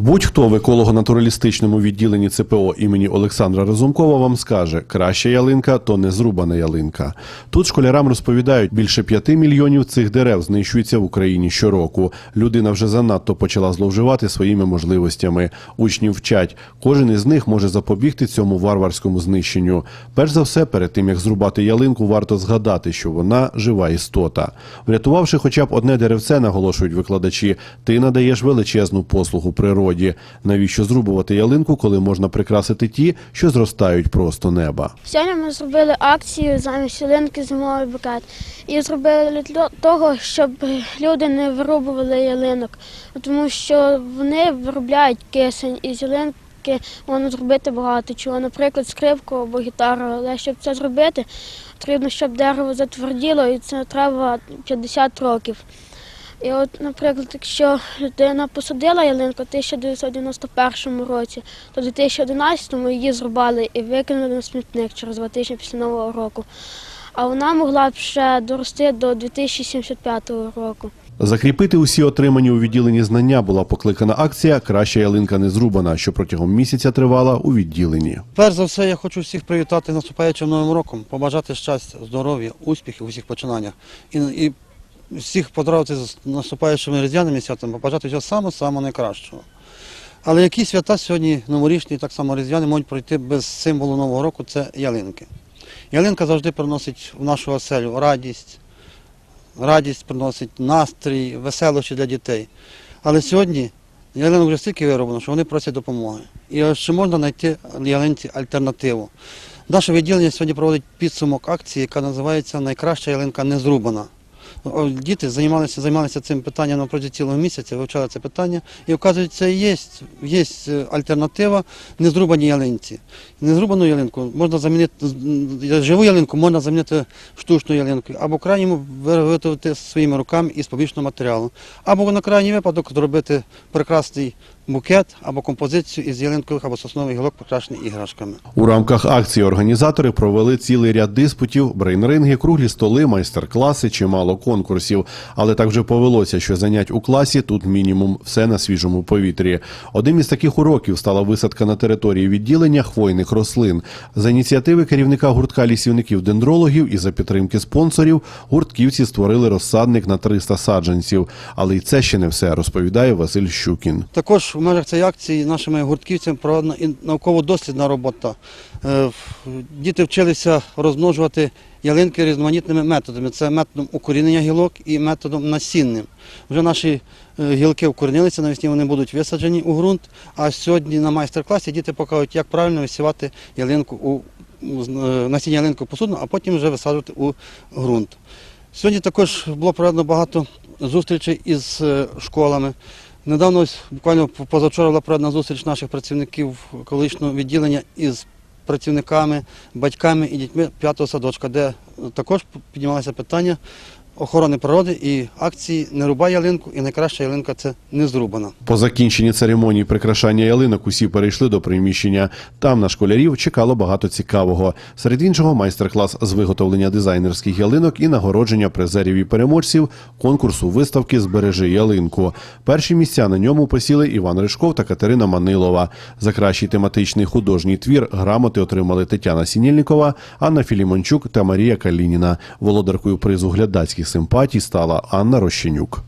Будь-хто в еколого-натуралістичному відділенні ЦПО імені Олександра Разумкова вам скаже, краща ялинка то не зрубана ялинка. Тут школярам розповідають, більше п'яти мільйонів цих дерев знищується в Україні щороку. Людина вже занадто почала зловживати своїми можливостями. Учнів вчать, кожен із них може запобігти цьому варварському знищенню. Перш за все, перед тим як зрубати ялинку, варто згадати, що вона жива істота. Врятувавши хоча б одне деревце, наголошують викладачі, ти надаєш величезну послугу природі. Навіщо зрубувати ялинку, коли можна прикрасити ті, що зростають просто неба? Сьогодні ми зробили акцію замість ялинки зимовий букет. І зробили для того, щоб люди не вирубували ялинок, тому що вони виробляють кисень і з ялинки можна зробити багато чого, наприклад, скрипку або гітару. Але щоб це зробити, потрібно, щоб дерево затверділо, і це треба 50 років. І от, наприклад, якщо людина посадила ялинку в 1991 році, то в 2011 її зрубали і викинули на смітник через два тижні після Нового року. А вона могла б ще дорости до 2075 року. Закріпити усі отримані у відділенні знання була покликана акція Краща ялинка не зрубана, що протягом місяця тривала у відділенні. Перш за все, я хочу всіх привітати наступаючим новим роком, побажати щастя, здоров'я, успіхів у всіх починаннях. І, і всіх поздравити з наступаючими різдвяними святами, побажати всього самого найкращого. Але які свята сьогодні новорічні, так само різдвяні, можуть пройти без символу Нового року це ялинки. Ялинка завжди приносить в нашу оселю радість, радість приносить настрій, веселощі для дітей. Але сьогодні ялинок вже стільки вироблено, що вони просять допомоги. І чи можна знайти ялинці альтернативу? Наше відділення сьогодні проводить підсумок акції, яка називається Найкраща ялинка не зрубана. Діти займалися, займалися цим питанням на протязі цілого місяця, вивчали це питання, і вказується, є, є е, альтернатива незрубаній ялинці. Незрубану ялинку можна замінити, живу ялинку можна замінити штучною ялинкою, або крайньому виготовити своїми руками із побічного матеріалу, або на крайній випадок зробити прекрасний букет або композицію із ялинкових або соснових гілок, прикрашених іграшками. У рамках акції організатори провели цілий ряд диспутів, брейнринги, круглі столи, майстер-класи, чимало конкурсів. Але так вже повелося, що занять у класі тут мінімум все на свіжому повітрі. Одним із таких уроків стала висадка на території відділення хвойних рослин. За ініціативи керівника гуртка лісівників-дендрологів і за підтримки спонсорів гуртківці створили розсадник на 300 саджанців. Але й це ще не все, розповідає Василь Щукін. Також в межах цієї акції нашими гуртківцями проведена і науково-дослідна робота. Е, Діти вчилися розмножувати ялинки різноманітними методами. Це методом укорінення гілок і методом насінним. Вже наші е, гілки укорінилися, навесні вони будуть висаджені у ґрунт. А сьогодні на майстер-класі діти покажуть, як правильно висівати ялинку у е, насіння ялинку посудно, а потім вже висаджувати у ґрунт. Сьогодні також було проведено багато зустрічей із школами. Недавно, ось буквально позавчора була проведена зустріч наших працівників колишнього відділення із працівниками, батьками і дітьми п'ятого садочка, де також піднімалося питання охорони природи і акції Не рубай ялинку, і найкраща ялинка це не зрубана. По закінченні церемонії прикрашання ялинок усі перейшли до приміщення. Там на школярів чекало багато цікавого. Серед іншого, майстер-клас з виготовлення дизайнерських ялинок і нагородження призерів і переможців конкурсу виставки Збережи ялинку. Перші місця на ньому посіли Іван Ришков та Катерина Манилова. За кращий тематичний художній твір грамоти отримали Тетяна Сінєльникова, Анна Філімончук та Марія Калініна. Володаркою призу глядацьких симпатій стала Анна Рощенюк.